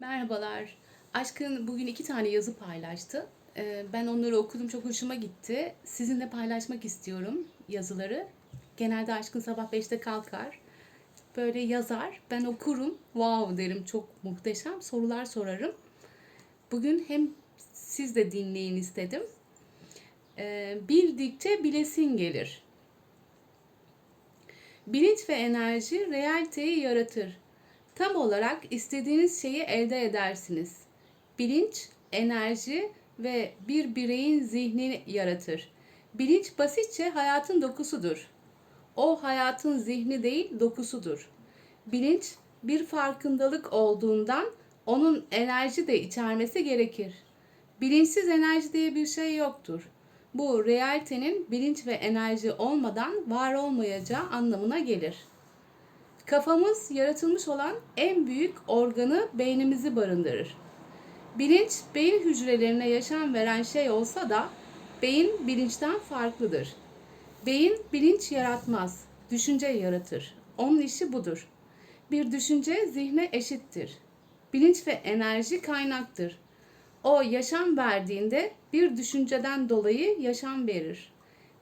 Merhabalar. Aşkın bugün iki tane yazı paylaştı. Ee, Ben onları okudum, çok hoşuma gitti. Sizinle paylaşmak istiyorum yazıları. Genelde Aşkın sabah 5'te kalkar. Böyle yazar, ben okurum. Wow derim, çok muhteşem. Sorular sorarım. Bugün hem siz de dinleyin istedim. Ee, Bildikçe bilesin gelir. Bilinç ve enerji realiteyi yaratır. Tam olarak istediğiniz şeyi elde edersiniz. Bilinç, enerji ve bir bireyin zihnini yaratır. Bilinç basitçe hayatın dokusudur. O hayatın zihni değil, dokusudur. Bilinç bir farkındalık olduğundan onun enerji de içermesi gerekir. Bilinçsiz enerji diye bir şey yoktur. Bu realitenin bilinç ve enerji olmadan var olmayacağı anlamına gelir. Kafamız yaratılmış olan en büyük organı beynimizi barındırır. Bilinç beyin hücrelerine yaşam veren şey olsa da beyin bilinçten farklıdır. Beyin bilinç yaratmaz, düşünce yaratır. Onun işi budur. Bir düşünce zihne eşittir. Bilinç ve enerji kaynaktır. O yaşam verdiğinde bir düşünceden dolayı yaşam verir.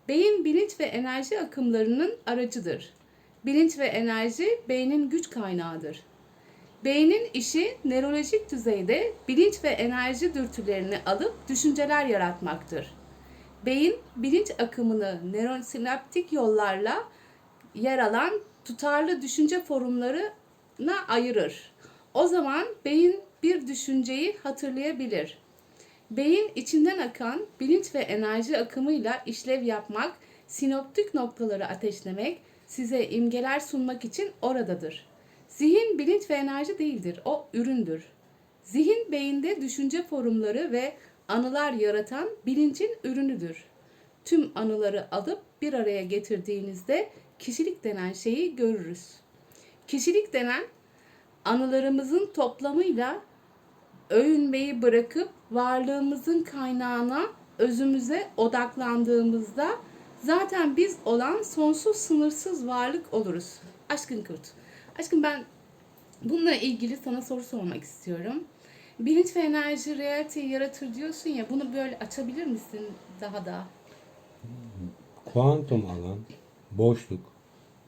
Beyin bilinç ve enerji akımlarının aracıdır. Bilinç ve enerji beynin güç kaynağıdır. Beynin işi nörolojik düzeyde bilinç ve enerji dürtülerini alıp düşünceler yaratmaktır. Beyin bilinç akımını nörosinaptik yollarla yer alan tutarlı düşünce formlarına ayırır. O zaman beyin bir düşünceyi hatırlayabilir. Beyin içinden akan bilinç ve enerji akımıyla işlev yapmak, sinoptik noktaları ateşlemek, size imgeler sunmak için oradadır. Zihin bilinç ve enerji değildir, o üründür. Zihin beyinde düşünce formları ve anılar yaratan bilincin ürünüdür. Tüm anıları alıp bir araya getirdiğinizde kişilik denen şeyi görürüz. Kişilik denen anılarımızın toplamıyla övünmeyi bırakıp varlığımızın kaynağına, özümüze odaklandığımızda zaten biz olan sonsuz sınırsız varlık oluruz. Aşkın Kurt. Aşkım ben bununla ilgili sana soru sormak istiyorum. Bilinç ve enerji realiteyi yaratır diyorsun ya bunu böyle açabilir misin daha da? Kuantum alan, boşluk,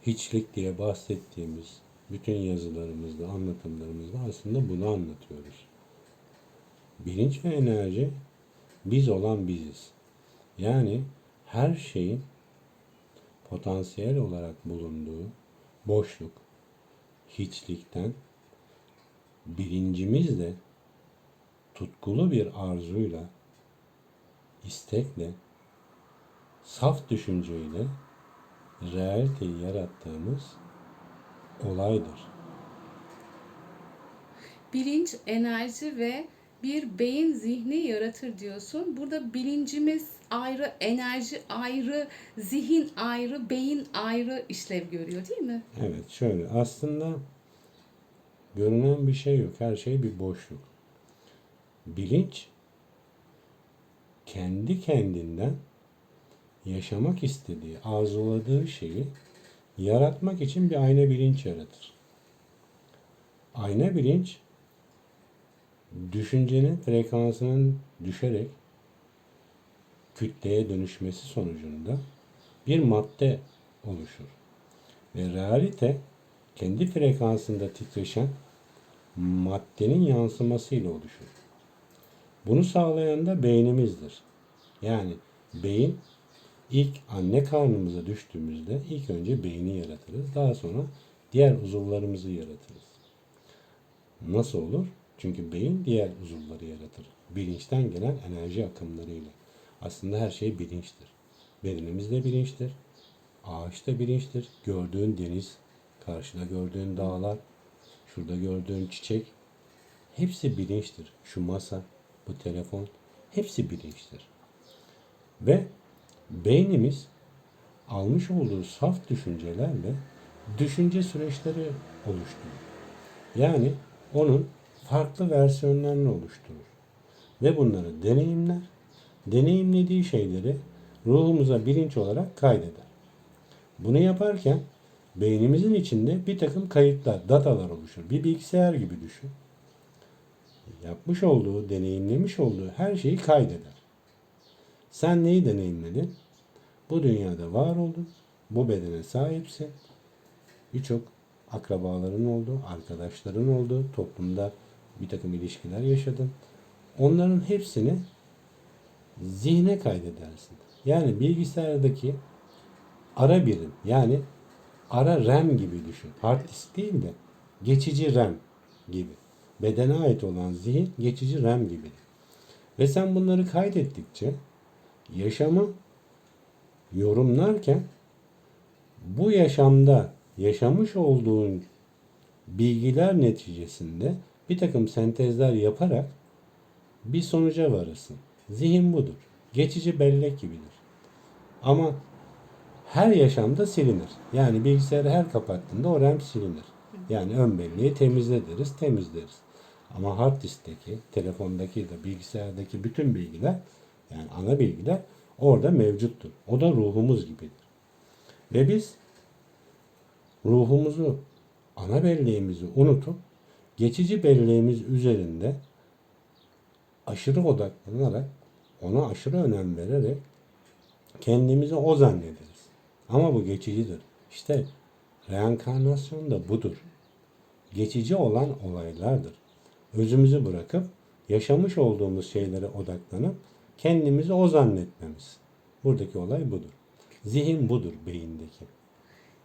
hiçlik diye bahsettiğimiz bütün yazılarımızda, anlatımlarımızda aslında bunu anlatıyoruz. Bilinç ve enerji biz olan biziz. Yani her şeyin potansiyel olarak bulunduğu boşluk, hiçlikten bilincimizle tutkulu bir arzuyla, istekle, saf düşünceyle realiteyi yarattığımız olaydır. Bilinç, enerji ve bir beyin zihni yaratır diyorsun. Burada bilincimiz ayrı, enerji ayrı, zihin ayrı, beyin ayrı işlev görüyor değil mi? Evet şöyle aslında görünen bir şey yok. Her şey bir boşluk. Bilinç kendi kendinden yaşamak istediği, arzuladığı şeyi yaratmak için bir ayna bilinç yaratır. Ayna bilinç düşüncenin frekansının düşerek kütleye dönüşmesi sonucunda bir madde oluşur. Ve realite kendi frekansında titreşen maddenin yansımasıyla oluşur. Bunu sağlayan da beynimizdir. Yani beyin ilk anne karnımıza düştüğümüzde ilk önce beyni yaratırız. Daha sonra diğer uzuvlarımızı yaratırız. Nasıl olur? Çünkü beyin diğer uzuvları yaratır. Bilinçten gelen enerji akımlarıyla. Aslında her şey bilinçtir. Bedenimiz de bilinçtir. Ağaç da bilinçtir. Gördüğün deniz, karşıda gördüğün dağlar, şurada gördüğün çiçek hepsi bilinçtir. Şu masa, bu telefon hepsi bilinçtir. Ve beynimiz almış olduğu saf düşüncelerle düşünce süreçleri oluşturur. Yani onun farklı versiyonlarını oluşturur. Ve bunları deneyimler. Deneyimlediği şeyleri ruhumuza bilinç olarak kaydeder. Bunu yaparken beynimizin içinde bir takım kayıtlar, datalar oluşur. Bir bilgisayar gibi düşün. yapmış olduğu, deneyimlemiş olduğu her şeyi kaydeder. Sen neyi deneyimledin? Bu dünyada var oldun. Bu bedene sahipsin. Birçok akrabaların oldu, arkadaşların oldu, toplumda bir takım ilişkiler yaşadın. Onların hepsini zihne kaydedersin. Yani bilgisayardaki ara birim yani ara RAM gibi düşün. Hard disk değil de geçici RAM gibi. Bedene ait olan zihin geçici RAM gibi. Ve sen bunları kaydettikçe yaşamı yorumlarken bu yaşamda yaşamış olduğun bilgiler neticesinde bir takım sentezler yaparak bir sonuca varırsın. Zihin budur. Geçici bellek gibidir. Ama her yaşamda silinir. Yani bilgisayarı her kapattığında o RAM silinir. Yani ön belleği temizle deriz, temizleriz. Ama hard diskteki, telefondaki de bilgisayardaki bütün bilgiler yani ana bilgiler orada mevcuttur. O da ruhumuz gibidir. Ve biz ruhumuzu, ana belleğimizi unutup geçici belleğimiz üzerinde aşırı odaklanarak ona aşırı önem vererek kendimizi o zannederiz. Ama bu geçicidir. İşte reenkarnasyon da budur. Geçici olan olaylardır. Özümüzü bırakıp yaşamış olduğumuz şeylere odaklanıp kendimizi o zannetmemiz. Buradaki olay budur. Zihin budur beyindeki.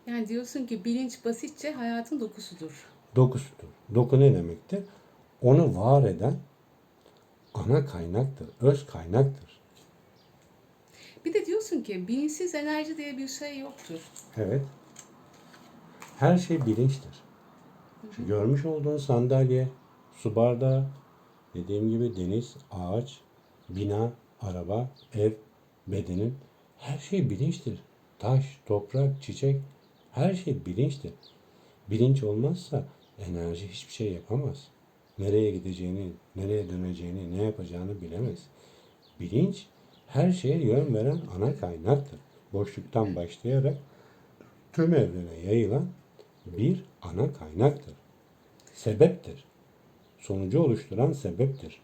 Yani diyorsun ki bilinç basitçe hayatın dokusudur. Dokusudur. Doku ne demektir? Onu var eden ana kaynaktır, öz kaynaktır. Bir de diyorsun ki bilinçsiz enerji diye bir şey yoktur. Evet. Her şey bilinçtir. Şu görmüş olduğun sandalye, su bardağı, dediğim gibi deniz, ağaç, bina, araba, ev, bedenin her şey bilinçtir. Taş, toprak, çiçek her şey bilinçtir. Bilinç olmazsa enerji hiçbir şey yapamaz. Nereye gideceğini, nereye döneceğini, ne yapacağını bilemez. Bilinç her şeye yön veren ana kaynaktır. Boşluktan başlayarak tüm evrene yayılan bir ana kaynaktır. Sebeptir. Sonucu oluşturan sebeptir.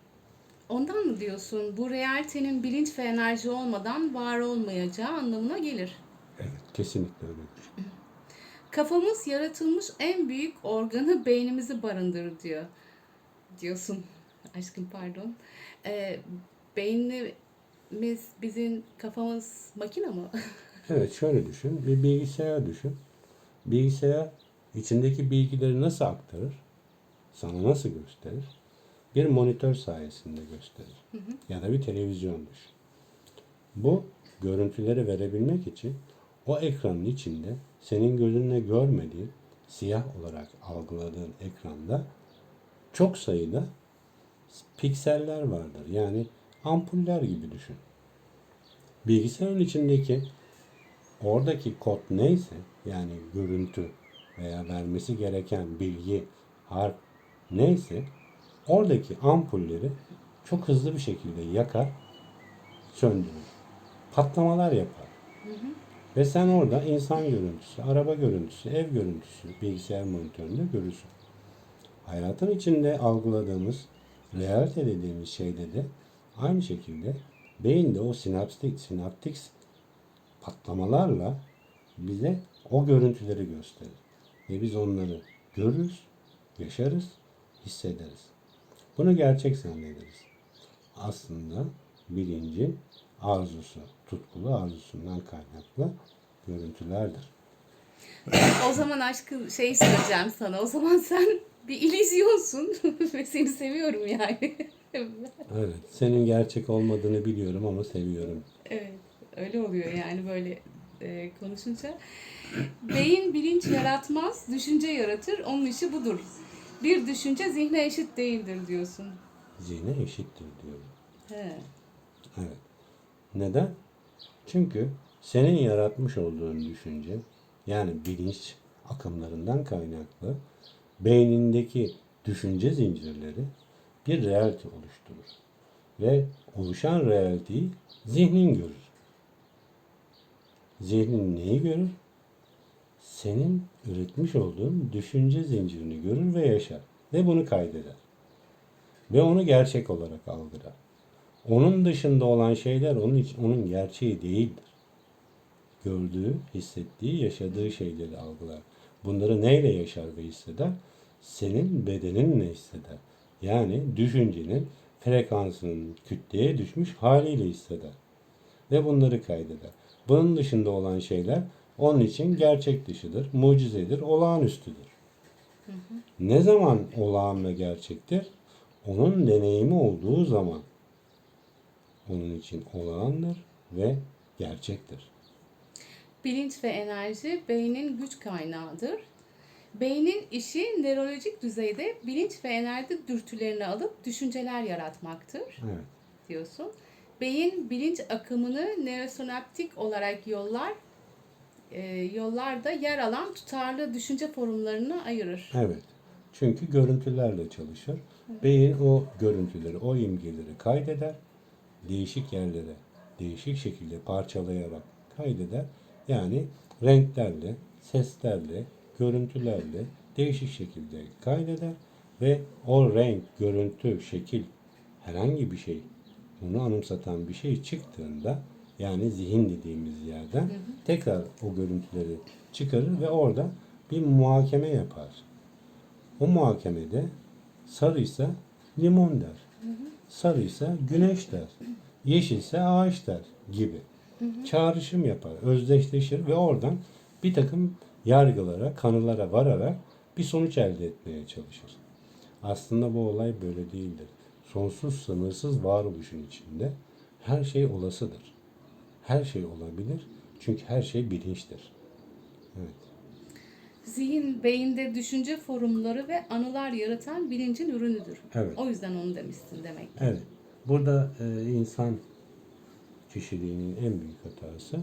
Ondan mı diyorsun bu realitenin bilinç ve enerji olmadan var olmayacağı anlamına gelir. Evet, kesinlikle öyledir. Kafamız yaratılmış en büyük organı beynimizi barındırır diyor. Diyorsun. Aşkım pardon. Ee, beynimiz bizim kafamız makine mi? Evet, şöyle düşün. Bir bilgisayar düşün. Bilgisayar içindeki bilgileri nasıl aktarır? Sana nasıl gösterir? Bir monitör sayesinde gösterir. Ya da bir televizyon düşün. Bu görüntüleri verebilmek için o ekranın içinde senin gözünle görmediğin siyah olarak algıladığın ekranda çok sayıda pikseller vardır. Yani ampuller gibi düşün. Bilgisayarın içindeki oradaki kod neyse yani görüntü veya vermesi gereken bilgi, harf neyse oradaki ampulleri çok hızlı bir şekilde yakar, söndürür. Patlamalar yapar. Ve sen orada insan görüntüsü, araba görüntüsü, ev görüntüsü bilgisayar monitöründe görürsün. Hayatın içinde algıladığımız, realite dediğimiz şeyde de aynı şekilde beyinde o sinaptik, sinaptik patlamalarla bize o görüntüleri gösterir. Ve biz onları görürüz, yaşarız, hissederiz. Bunu gerçek zannederiz. Aslında bilincin arzusu, tutkulu arzusundan kaynaklı görüntülerdir. o zaman aşkım şey soracağım sana. O zaman sen bir illüzyonsun ve seni seviyorum yani. Evet, senin gerçek olmadığını biliyorum ama seviyorum. Evet, öyle oluyor yani böyle e, konuşunca. Beyin bilinç yaratmaz, düşünce yaratır. Onun işi budur. Bir düşünce zihne eşit değildir diyorsun. Zihne eşittir diyorum. He. Evet. Neden? Çünkü senin yaratmış olduğun düşünce yani bilinç akımlarından kaynaklı beynindeki düşünce zincirleri bir realite oluşturur. Ve oluşan realiteyi zihnin görür. Zihnin neyi görür? Senin üretmiş olduğun düşünce zincirini görür ve yaşar. Ve bunu kaydeder. ve onu gerçek olarak algılar. Onun dışında olan şeyler onun için onun gerçeği değildir. Gördüğü, hissettiği, yaşadığı şeyleri algılar. Bunları neyle yaşar ve hisseder? Senin bedeninle hisseder. Yani düşüncenin frekansının kütleye düşmüş haliyle hisseder. Ve bunları kaydeder. Bunun dışında olan şeyler onun için gerçek dışıdır, mucizedir, olağanüstüdür. Ne zaman olağan ve gerçektir? Onun deneyimi olduğu zaman onun için olağandır ve gerçektir. Bilinç ve enerji beynin güç kaynağıdır. Beynin işi nörolojik düzeyde bilinç ve enerji dürtülerini alıp düşünceler yaratmaktır Evet. diyorsun. Beyin bilinç akımını nörosinaptik olarak yollar e, yollarda yer alan tutarlı düşünce formlarına ayırır. Evet. Çünkü görüntülerle çalışır. Beyin o görüntüleri, o imgeleri kaydeder. Değişik yerlere, değişik şekilde parçalayarak kaydeder. Yani renklerle, seslerle, görüntülerle değişik şekilde kaydeder ve o renk, görüntü, şekil herhangi bir şey onu anımsatan bir şey çıktığında yani zihin dediğimiz yerden tekrar o görüntüleri çıkarır ve orada bir muhakeme yapar. O muhakemede sarıysa limon der. Sarıysa güneş der. Yeşilse ağaç der gibi. Çağrışım yapar, özdeşleşir ve oradan bir takım yargılara, kanılara vararak bir sonuç elde etmeye çalışır. Aslında bu olay böyle değildir. Sonsuz, sınırsız varoluşun içinde her şey olasıdır. Her şey olabilir. Çünkü her şey bilinçtir. Evet. Zihin beyinde düşünce formları ve anılar yaratan bilincin ürünüdür. Evet. O yüzden onu demişsin demek. Evet. Burada e, insan kişiliğinin en büyük hatası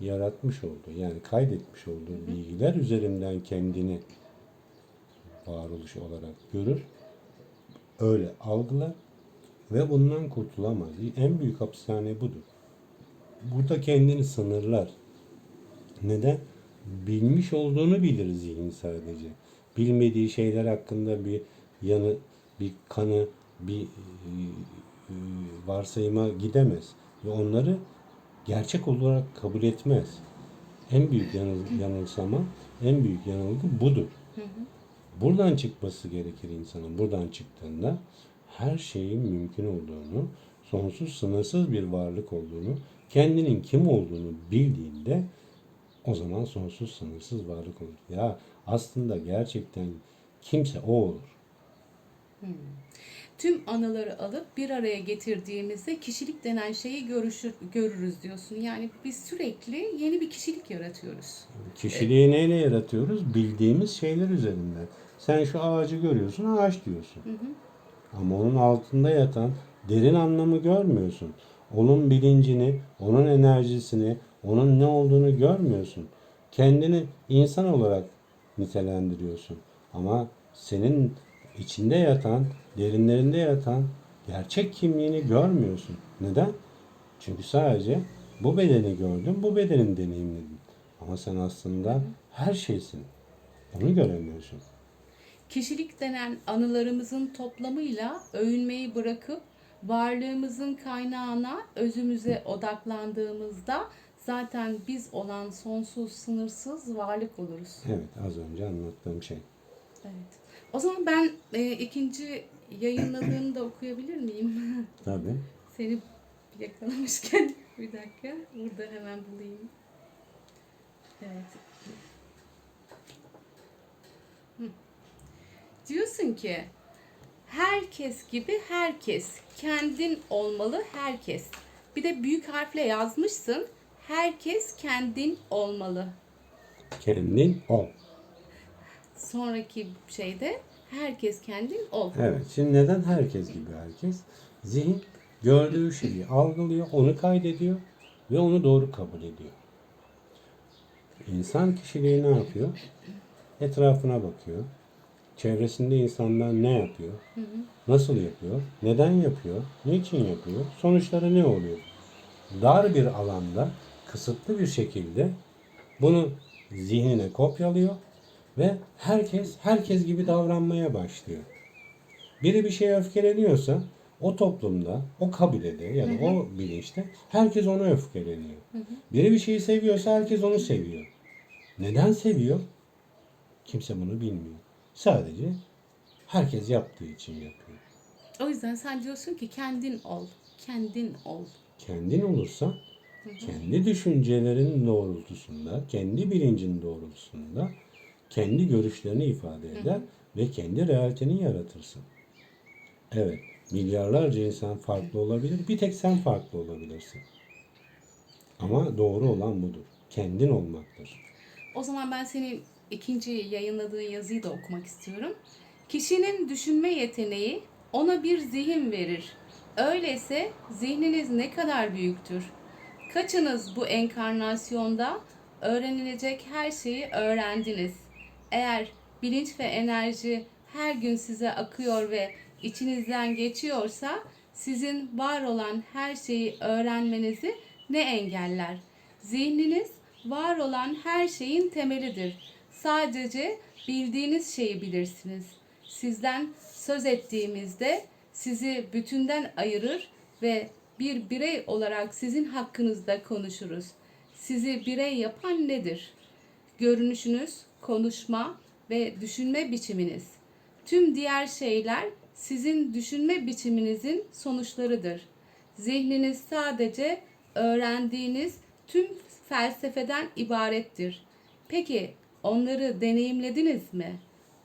yaratmış olduğu yani kaydetmiş olduğu bilgiler üzerinden kendini varoluş olarak görür. Öyle algılar ve bundan kurtulamaz. En büyük hapishane budur. Burada kendini sınırlar. Neden? Bilmiş olduğunu bilir zihin sadece. Bilmediği şeyler hakkında bir yanı, bir kanı, bir e, e, varsayıma gidemez. Ve onları gerçek olarak kabul etmez. En büyük yanıl, yanılsama, en büyük yanılgı budur. Buradan çıkması gerekir insanın. Buradan çıktığında her şeyin mümkün olduğunu, sonsuz sınırsız bir varlık olduğunu, kendinin kim olduğunu bildiğinde o zaman sonsuz sınırsız varlık olur. Ya aslında gerçekten kimse o olur. Tüm anıları alıp bir araya getirdiğimizde kişilik denen şeyi görüşür, görürüz diyorsun. Yani biz sürekli yeni bir kişilik yaratıyoruz. Kişiliği neyle yaratıyoruz? Bildiğimiz şeyler üzerinden. Sen şu ağacı görüyorsun, ağaç diyorsun. Ama onun altında yatan derin anlamı görmüyorsun. Onun bilincini, onun enerjisini, onun ne olduğunu görmüyorsun. Kendini insan olarak nitelendiriyorsun. Ama senin içinde yatan, derinlerinde yatan gerçek kimliğini görmüyorsun. Neden? Çünkü sadece bu bedeni gördün, bu bedenin deneyimledin. Ama sen aslında her şeysin. Onu göremiyorsun. Kişilik denen anılarımızın toplamıyla övünmeyi bırakıp varlığımızın kaynağına, özümüze odaklandığımızda zaten biz olan sonsuz, sınırsız varlık oluruz. Evet, az önce anlattığım şey. Evet. O zaman ben e, ikinci yayınladığını da okuyabilir miyim? Tabii. Seni yakalamışken bir dakika burada hemen bulayım. Evet. Hı. Diyorsun ki herkes gibi herkes kendin olmalı herkes. Bir de büyük harfle yazmışsın. Herkes kendin olmalı. Kendin ol. Sonraki şeyde herkes kendin ol. Evet. Şimdi neden herkes gibi herkes? Zihin gördüğü şeyi algılıyor, onu kaydediyor ve onu doğru kabul ediyor. İnsan kişiliği ne yapıyor? Etrafına bakıyor. Çevresinde insanlar ne yapıyor? Nasıl yapıyor? Neden yapıyor? Niçin yapıyor? Sonuçları ne oluyor? Dar bir alanda kısıtlı bir şekilde bunu zihnine kopyalıyor ve herkes herkes gibi davranmaya başlıyor. Biri bir şeye öfkeleniyorsa o toplumda, o kabilede ya da o bilinçte herkes ona öfkeleniyor. Biri bir şeyi seviyorsa herkes onu seviyor. Neden seviyor? Kimse bunu bilmiyor. Sadece herkes yaptığı için yapıyor. O yüzden sen diyorsun ki kendin ol. Kendin ol. Kendin olursa kendi düşüncelerin doğrultusunda, kendi bilincin doğrultusunda kendi görüşlerini ifade eder ve kendi realiteni yaratırsın. Evet, milyarlarca insan farklı olabilir. Bir tek sen farklı olabilirsin. Ama doğru olan budur. Kendin olmaktır. O zaman ben senin ikinci yayınladığın yazıyı da okumak istiyorum. Kişinin düşünme yeteneği ona bir zihin verir. Öyleyse zihniniz ne kadar büyüktür? Kaçınız bu enkarnasyonda öğrenilecek her şeyi öğrendiniz? Eğer bilinç ve enerji her gün size akıyor ve içinizden geçiyorsa sizin var olan her şeyi öğrenmenizi ne engeller? Zihniniz var olan her şeyin temelidir. Sadece bildiğiniz şeyi bilirsiniz. Sizden söz ettiğimizde sizi bütünden ayırır ve bir birey olarak sizin hakkınızda konuşuruz. Sizi birey yapan nedir? Görünüşünüz, konuşma ve düşünme biçiminiz. Tüm diğer şeyler sizin düşünme biçiminizin sonuçlarıdır. Zihniniz sadece öğrendiğiniz tüm felsefeden ibarettir. Peki onları deneyimlediniz mi?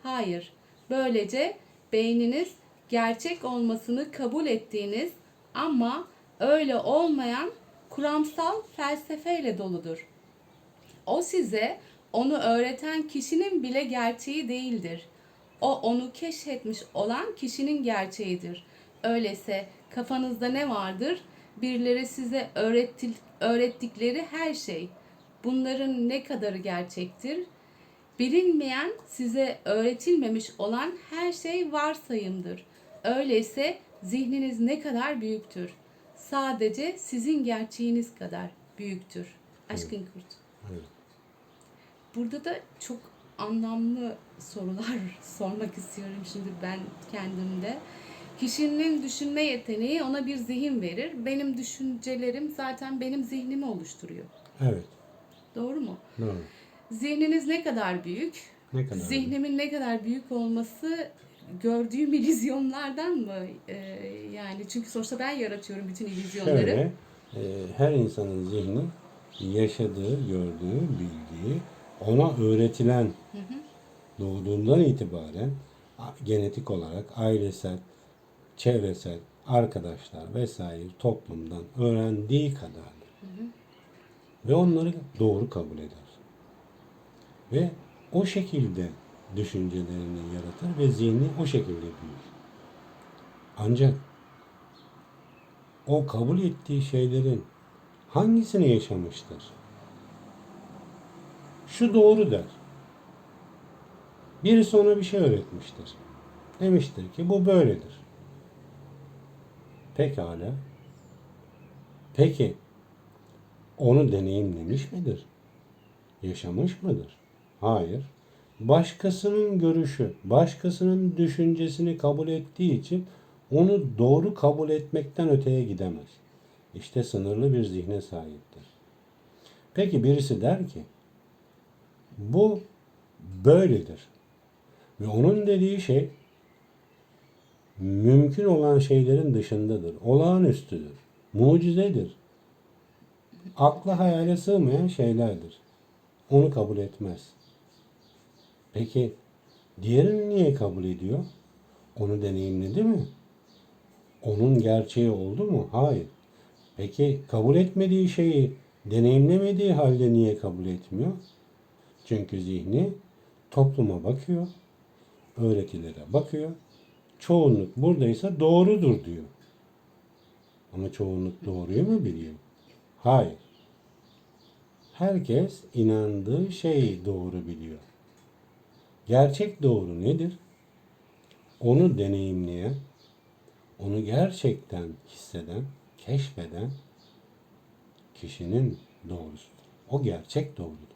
Hayır. Böylece beyniniz gerçek olmasını kabul ettiğiniz ama öyle olmayan kuramsal felsefeyle doludur. O size onu öğreten kişinin bile gerçeği değildir. O onu keşfetmiş olan kişinin gerçeğidir. Öyleyse kafanızda ne vardır? Birileri size öğretti, öğrettikleri her şey. Bunların ne kadarı gerçektir? Bilinmeyen, size öğretilmemiş olan her şey varsayımdır. Öyleyse zihniniz ne kadar büyüktür? Sadece sizin gerçeğiniz kadar büyüktür. Aşkın Kurt. Evet. Burada da çok anlamlı sorular sormak istiyorum şimdi ben kendimde. Kişinin düşünme yeteneği ona bir zihin verir. Benim düşüncelerim zaten benim zihnimi oluşturuyor. Evet. Doğru mu? Doğru. Zihniniz ne kadar büyük? Ne kadar? Zihnimin ne kadar büyük olması gördüğüm illüzyonlardan mı? Ee, yani çünkü sonuçta ben yaratıyorum bütün illüzyonları. Şöyle, e, her insanın zihni yaşadığı, gördüğü, bildiği, ona öğretilen doğduğundan itibaren genetik olarak ailesel, çevresel, arkadaşlar vesaire toplumdan öğrendiği kadardır. Ve onları doğru kabul eder. Ve o şekilde düşüncelerini yaratır ve zihni o şekilde büyür. Ancak o kabul ettiği şeylerin hangisini yaşamıştır? Şu doğru der. Birisi ona bir şey öğretmiştir. Demiştir ki bu böyledir. Pekala. Peki onu deneyimlemiş midir? Yaşamış mıdır? Hayır. Başkasının görüşü, başkasının düşüncesini kabul ettiği için onu doğru kabul etmekten öteye gidemez. İşte sınırlı bir zihne sahiptir. Peki birisi der ki bu böyledir. Ve onun dediği şey mümkün olan şeylerin dışındadır. Olağanüstüdür. Mucizedir. Akla hayale sığmayan şeylerdir. Onu kabul etmez. Peki diğerini niye kabul ediyor? Onu deneyimledi mi? Onun gerçeği oldu mu? Hayır. Peki kabul etmediği şeyi deneyimlemediği halde niye kabul etmiyor? Çünkü zihni topluma bakıyor, öğretilere bakıyor. Çoğunluk buradaysa doğrudur diyor. Ama çoğunluk doğruyu mu biliyor? Hayır. Herkes inandığı şeyi doğru biliyor. Gerçek doğru nedir? Onu deneyimleyen, onu gerçekten hisseden, keşfeden kişinin doğrusudur. O gerçek doğrudur.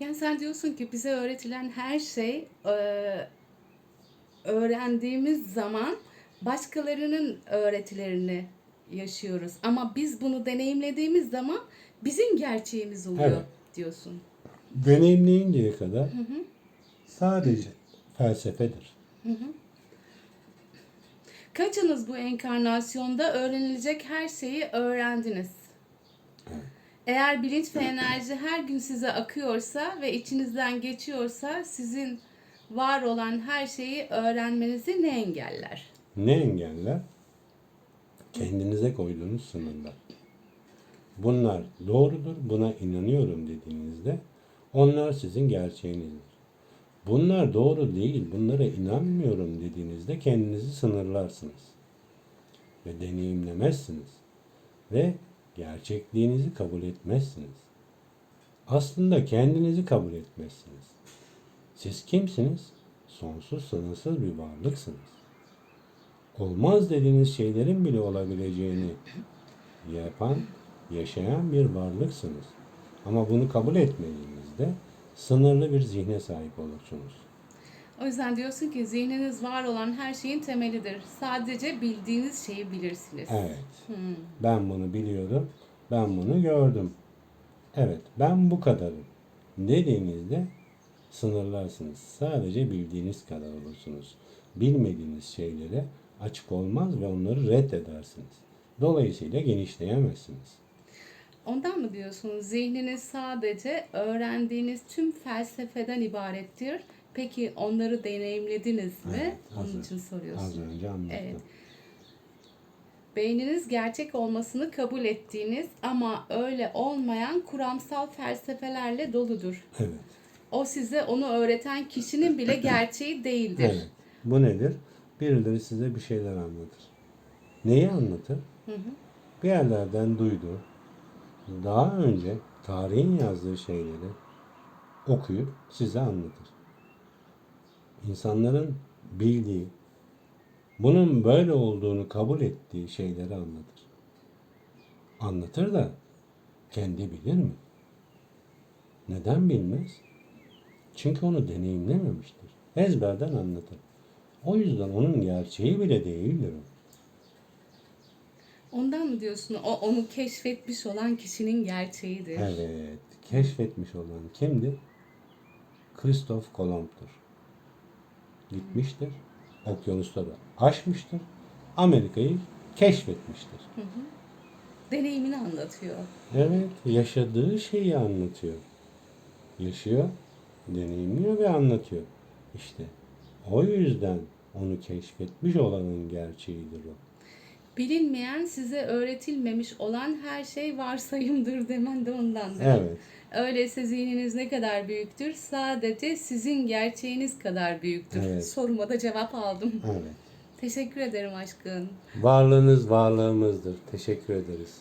Yani sen diyorsun ki bize öğretilen her şey e, öğrendiğimiz zaman başkalarının öğretilerini yaşıyoruz. Ama biz bunu deneyimlediğimiz zaman bizim gerçeğimiz oluyor Evet. diyorsun. Deneyimleyinceye kadar sadece felsefedir. Kaçınız bu enkarnasyonda öğrenilecek her şeyi öğrendiniz? Eğer bilinç ve enerji her gün size akıyorsa ve içinizden geçiyorsa sizin var olan her şeyi öğrenmenizi ne engeller? Ne engeller? Kendinize koyduğunuz sınırlar. Bunlar doğrudur, buna inanıyorum dediğinizde onlar sizin gerçeğinizdir. Bunlar doğru değil, bunlara inanmıyorum dediğinizde kendinizi sınırlarsınız. Ve deneyimlemezsiniz. Ve gerçekliğinizi kabul etmezsiniz. Aslında kendinizi kabul etmezsiniz. Siz kimsiniz? Sonsuz sınırsız bir varlıksınız olmaz dediğiniz şeylerin bile olabileceğini yapan, yaşayan bir varlıksınız. Ama bunu kabul etmediğinizde sınırlı bir zihne sahip olursunuz. O yüzden diyorsun ki zihniniz var olan her şeyin temelidir. Sadece bildiğiniz şeyi bilirsiniz. Evet, ben bunu biliyordum, ben bunu gördüm. Evet, ben bu kadarım. Dediğinizde sınırlarsınız. Sadece bildiğiniz kadar olursunuz. Bilmediğiniz şeylere açık olmaz ve onları reddedersiniz. Dolayısıyla genişleyemezsiniz. Ondan mı diyorsunuz? Zihniniz sadece öğrendiğiniz tüm felsefeden ibarettir. Peki onları deneyimlediniz mi? Evet, az Onun için soruyorsun. Az önce anlattım. Evet. Beyniniz gerçek olmasını kabul ettiğiniz ama öyle olmayan kuramsal felsefelerle doludur. Evet. O size onu öğreten kişinin bile gerçeği değildir. Evet. Bu nedir? Birileri size bir şeyler anlatır. Neyi anlatır? Bir yerlerden duydu. Daha önce tarihin yazdığı şeyleri okuyup size anlatır. İnsanların bildiği, bunun böyle olduğunu kabul ettiği şeyleri anlatır. Anlatır da kendi bilir mi? Neden bilmez? Çünkü onu deneyimlememiştir. Ezberden anlatır. O yüzden onun gerçeği bile değildir o. Ondan mı diyorsun? O onu keşfetmiş olan kişinin gerçeğidir. Evet, keşfetmiş olan kimdir? Kristof Kolomb'dur. Gitmiştir, okyanusları aşmıştır, Amerika'yı keşfetmiştir. Deneyimini anlatıyor. Evet, yaşadığı şeyi anlatıyor. Yaşıyor, deneyimliyor ve anlatıyor. İşte o yüzden onu keşfetmiş olanın gerçeğidir o. Bilinmeyen, size öğretilmemiş olan her şey varsayımdır demen de ondandır. Evet, Öyleyse zihniniz ne kadar büyüktür? Sadece sizin gerçeğiniz kadar büyüktür. Evet. Soruma da cevap aldım. evet. Teşekkür ederim aşkın. Varlığınız varlığımızdır. Teşekkür ederiz.